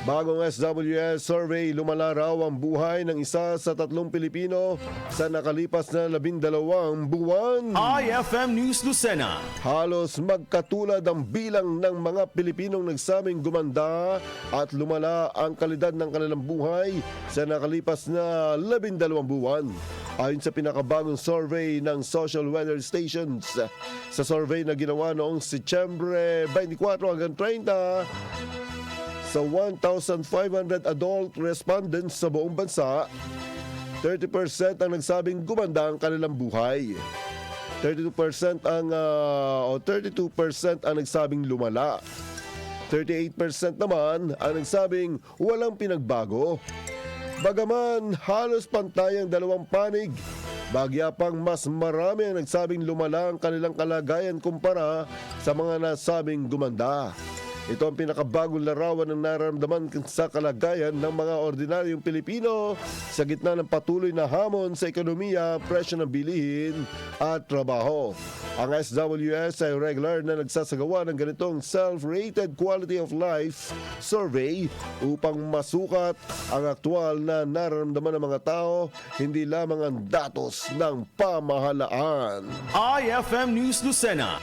Bagong SWS survey, lumala raw ang buhay ng isa sa tatlong Pilipino sa nakalipas na labindalawang buwan. IFM News Lucena. Halos magkatulad ang bilang ng mga Pilipinong nagsabing gumanda at lumala ang kalidad ng kanilang buhay sa nakalipas na labindalawang buwan. Ayon sa pinakabagong survey ng Social Weather Stations, sa survey na ginawa noong Setyembre 24 hanggang 30, sa 1,500 adult respondents sa buong bansa, 30% ang nagsabing gumanda ang kanilang buhay. 32% ang ah, o 32% ang nagsabing lumala. 38% naman ang nagsabing walang pinagbago. Bagaman halos pantay ang dalawang panig, bagya pang mas marami ang nagsabing lumala ang kanilang kalagayan kumpara sa mga nasabing gumanda. Ito ang pinakabagong larawan ng nararamdaman sa kalagayan ng mga ordinaryong Pilipino sa gitna ng patuloy na hamon sa ekonomiya, presyo ng bilihin at trabaho. Ang SWS ay regular na nagsasagawa ng ganitong self-rated quality of life survey upang masukat ang aktual na nararamdaman ng mga tao, hindi lamang ang datos ng pamahalaan. IFM News Lucena.